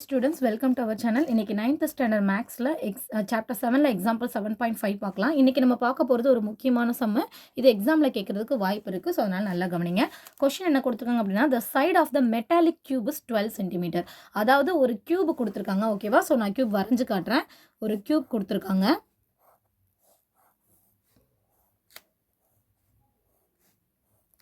Students welcome to our channel இன்றைக்கி ninth standard மேக்ஸில் X chapter செவனில் எக்ஸாம்பிள் செவன் பாயிண்ட் ஃபைவ் பார்க்கலாம். இன்னைக்கு நம்ம பார்க்க போகிறது ஒரு முக்கியமான சம்மு இது எக்ஸாமில் கேட்குறதுக்கு வாய்ப்பு இருக்குது ஸோ அதனால் நல்லா கவனிங்க. கொஷின் என்ன கொடுத்துருக்காங்க அப்படின்னா the side of the metallic cube is twelve centimetre அதாவது ஒரு கியூப் கொடுத்துருக்காங்க ஓகேவா ஸோ நான் கியூப் வரைஞ்சு காட்டுறேன். ஒரு கியூப் கொடுத்துருக்காங்க.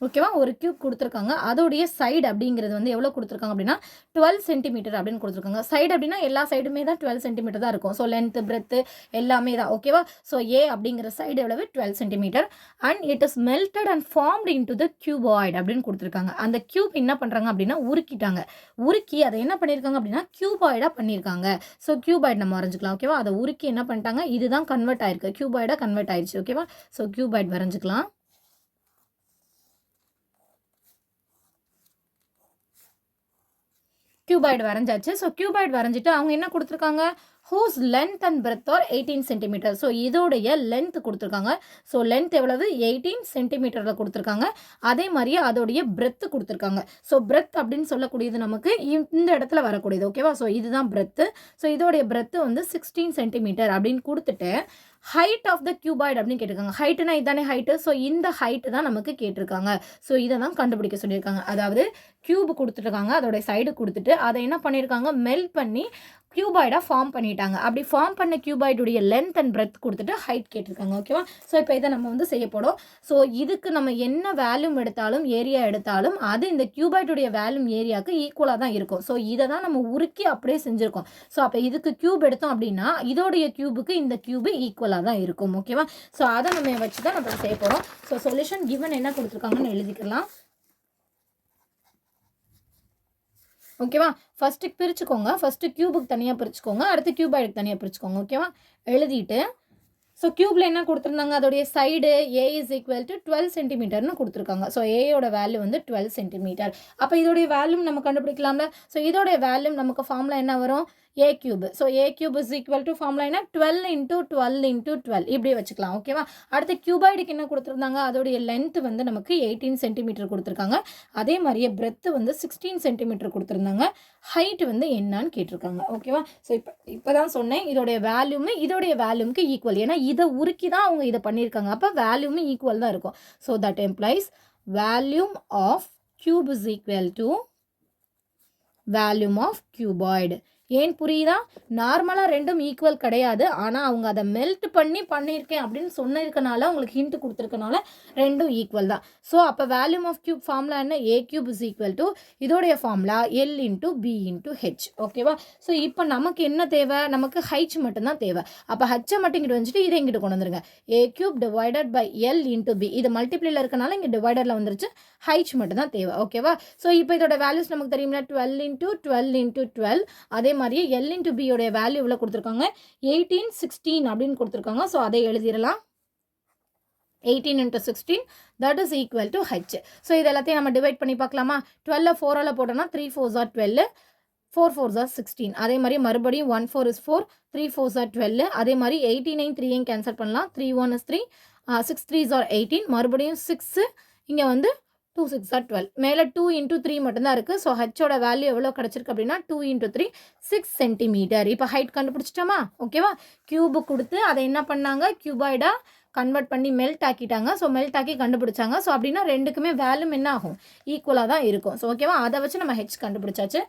ஓகேவா? ஒரு கியூப் கொடுத்துருக்காங்க. அதோடைய சைடு அப்படிங்கிறது வந்து எவ்வளோ கொடுத்துருக்காங்க அப்படின்னா டுவெல் சென்டிமீட்டர் அப்படின்னு கொடுத்துருக்காங்க. சைடு அப்படின்னா எல்லா சைடுமே தான் டுவெல் சென்டிமீட்டர் தான் இருக்கும். ஸோ லென்த்து பிரெத்து எல்லாமே தான். ஓகேவா? ஸோ ஏ அப்படிங்கிற சைடு எவ்வளவு? Twelve centimetre and it is melted and formed in to the cuboid அப்படின்னு கொடுத்துருக்காங்க. அந்த கியூப் என்ன பண்ணுறாங்க அப்படின்னா உருக்கிட்டாங்க. உருக்கி அதை என்ன பண்ணியிருக்காங்க அப்படின்னா கியூபாய்டாக பண்ணியிருக்காங்க ஸோ கியூபாய்டு நம்ம வரைஞ்சிக்கலாம். ஓகேவா? அதை உருக்கி என்ன பண்ணிட்டாங்க? இதுதான் கன்வெர்ட் ஆயிருக்கு. கியூபாய்டாக கன்வெர்ட் ஆயிடுச்சு ஓகேவா? ஸோ கியூபாய்டு வரைஞ்சிக்கலாம். கியூபாய்டு வரைஞ்சாச்சு. ஸோ கியூபாய்டு வரைஞ்சிட்டு அவங்க என்ன கொடுத்துருக்காங்க? Whose length and breadth are eighteen centimetre so இதோடைய லென்த் கொடுத்துருக்காங்க. ஸோ லென்த் எவ்வளவு? எயிட்டீன் சென்டிமீட்டரில் கொடுத்துருக்காங்க. அதே மாதிரியே அதோடைய பிரெத் கொடுத்துருக்காங்க. ஸோ பிரெத் அப்படின்னு சொல்லக்கூடியது நமக்கு இந்த இடத்துல வரக்கூடியது ஓகேவா ஸோ இதுதான் பிரெத்து ஸோ இதோடைய பிரெத்து வந்து சிக்ஸ்டீன் சென்டிமீட்டர் அப்படின்னு கொடுத்துட்டு ஹைட் ஆஃப் த கியூபாய்டு அப்படின்னு கேட்டிருக்காங்க. ஹைட்டுனா இதானே ஹைட்டு ஸோ இந்த ஹைட்டு தான் நமக்கு கேட்டிருக்காங்க. ஸோ இதை தான் கண்டுபிடிக்க சொல்லியிருக்காங்க. அதாவது கியூப் கொடுத்துருக்காங்க அதோடைய சைடு கொடுத்துட்டு அதை என்ன பண்ணியிருக்காங்க? மெல்ட் பண்ணி கியூபாய்டாக ஃபார்ம் பண்ணிட்டாங்க. அப்படி ஃபார்ம் பண்ண கியூபாய்டுடைய லென்த் அண்ட் பிரெத் கொடுத்துட்டு ஹைட் கேட்டிருக்காங்க ஓகேவா ஸோ இப்போ இதை நம்ம வந்து செய்ய போகிறோம் ஸோ இதுக்கு நம்ம என்ன வேல்யூம் எடுத்தாலும் ஏரியா எடுத்தாலும் அது இந்த கியூபாய்டுடைய வேல்யூம் ஏரியாவுக்கு ஈக்குவலாக தான் இருக்கும். ஸோ இதை தான் நம்ம உருக்கி அப்படியே செஞ்சுருக்கோம். ஸோ அப்போ இதுக்கு கியூப் எடுத்தோம் அப்படின்னா இதோடைய கியூபுக்கு இந்த கியூபு ஈக்குவலாக தான் இருக்கும் ஓகேவா ஸோ அதை நம்ம வச்சு தான் நம்ம செய்ய போகிறோம் ஸோ சொல்யூஷன் கிவன் என்ன கொடுத்துருக்காங்கன்னு எழுதிக்கலாம். ஓகேவா ஃபஸ்ட்டு பிரிச்சுக்கோங்க. ஃபஸ்ட்டு க்யூபுக்கு தனியாக பிரிச்சுக்கோங்க. அடுத்து க்யூபாய்டுக்கு தனியாக பிரிச்சுக்கோங்க. ஓகேவா எழுதிட்டு ஸோ க்யூப்பில் என்ன கொடுத்துருந்தாங்க? அதோடைய side A is equal to twelve சென்டிமீட்டர்னு கொடுத்துருக்காங்க. ஸோ ஏயோட வேல்யூ வந்து டுவெல் சென்டிமீட்டர் அப்போ இதோடைய வேல்யூம் நம்ம கண்டுபிடிக்கலாம்ல? ஸோ இதோடைய வேல்யூம் நமக்கு ஃபார்மில் என்ன வரும்? A cube so A cube is equal to formula twelve into twelve into twelve இப்படி வச்சுக்கலாம் ஓகேவா அடுத்து கியூபாய்டுக்கு என்ன கொடுத்துருந்தாங்க? அதோடைய லென்த் வந்து நமக்கு எயிட்டீன் சென்டிமீட்டர் கொடுத்துருக்காங்க. அதே மாதிரியே பிரெத்து வந்து சிக்ஸ்டீன் சென்டிமீட்டர் கொடுத்துருந்தாங்க. ஹைட் வந்து என்னன்னு கேட்டிருக்காங்க ஓகேவா ஸோ இப்போ இப்போ தான் சொன்னேன் இதோடைய வேல்யூமு இதோடைய வேல்யூமுக்கு ஈக்குவல் ஏன்னா இதை உருக்கி தான் அவங்க இதை பண்ணியிருக்காங்க. அப்போ வேல்யூமு ஈக்குவல் தான் இருக்கும். So that implies volume of cube is equal to volume of cuboid ஏன் புரியுதா? நார்மலாக ரெண்டும் ஈக்குவல் கிடையாது. ஆனால் அவங்க அதை மெல்ட் பண்ணி பண்ணியிருக்கேன் அப்படின்னு சொன்னிருக்கனால உங்களுக்கு ஹிண்ட் கொடுத்துருக்கனால ரெண்டும் ஈக்குவல் தான். ஸோ அப்போ வேல்யூம் ஆஃப் கியூப் ஃபார்முலா என்ன? A cube is equal to இதோடைய formula L into b into h ஓகேவா ஸோ இப்போ நமக்கு என்ன தேவை? நமக்கு ஹைச் மட்டும்தான் தேவை. அப்போ ஹச்சை மட்டும் இங்கிட்டு வந்துட்டு இதை இங்கிட்டு கொண்டு வந்துருங்க. A cube divided by l into b இது மல்டிப்ளியில் இருக்கனால இங்கே டிவைடரில் வந்துருச்சு. ஹைச் மட்டும் தான் தேவை ஓகேவா ஸோ இப்போ இதோட வேல்யூஸ் நமக்கு தெரியும்னா twelve into twelve into twelve அதே மாதிரியே எல் இன்ட்டு பியோடைய வேல்யூ இவ்வளோ கொடுத்துருக்காங்க. எயிட்டீன் சிக்ஸ்டீன் அப்படின்னு கொடுத்துருக்காங்க. ஸோ அதை எழுதிடலாம். Eighteen into sixteen that is equal to h so இது எல்லாத்தையும் நம்ம டிவைட் பண்ணி பார்க்கலாமா? டுவெல்ல ஃபோரால் போட்டோம்னா த்ரீ ஃபோர் ஜார் டுவெல் ஃபோர் ஃபோர் ஜார் சிக்ஸ்டீன் அதே மாதிரி மறுபடியும் one four is four three four ஜார் டுவெல் அதே மாதிரி எயிட்டி நைன் த்ரீயும் கேன்சல் பண்ணலாம் three one is three six three jar eighteen மறுபடியும் சிக்ஸு இங்கே வந்து டூ சிக்ஸ் ஆர் டுவெல் மேலே டூ இன்ட்டு த்ரீ மட்டும்தான் இருக்குது ஸோ ஹச்சோட வேல்யூ எவ்வளோ கிடச்சிருக்கு அப்படின்னா two into three six centimetre இப்போ ஹைட் கண்டுபிடிச்சிட்டோமா? ஓகேவா க்யூபு கொடுத்து அதை என்ன பண்ணாங்க? க்யூபாய்டாக கன்வெர்ட் பண்ணி மெல்ட் ஆக்கிட்டாங்க. ஸோ மெல்ட் ஆக்கி கண்டுபிடிச்சாங்க. ஸோ அப்படின்னா ரெண்டுக்குமே வேல்யூம் என்ன ஆகும்? ஈக்குவலாக தான் இருக்கும். ஸோ ஓகேவா அதை வச்சு நம்ம ஹெச் கண்டுபிடிச்சாச்சு.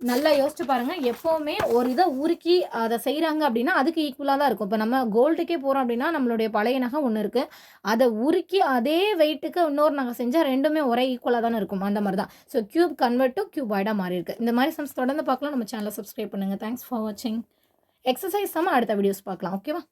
நல்லா யோசிச்சு பாருங்க. எப்போவுமே ஒரு இதை உருக்கி அதை செய்கிறாங்க அப்படின்னா அதுக்கு ஈக்குவலாக தான் இருக்கும். இப்போ நம்ம கோல்டுக்கே போகிறோம் அப்படின்னா நம்மளுடைய பழைய நகை ஒன்று இருக்குது அதை உருக்கி அதே வெயிட்டுக்கு இன்னொரு நகை செஞ்சால் ரெண்டுமே ஒரே ஈக்குவலாக தானே இருக்கும். அந்த மாதிரி தான் ஸோ க்யூப் கன்வெர்ட் டு க்யூபாய்டாக மாறி இருக்கு. இந்த மாதிரி சம்ஸ் தொடர்ந்து பார்க்கலாம். நம்ம சேனலை சப்ஸ்கிரைப் பண்ணுங்கள் தேங்க்ஸ் ஃபார் வாட்சிங் எக்ஸசைஸ் நம்ம அடுத்த வீடியோஸ் பார்க்கலாம். ஓகேவா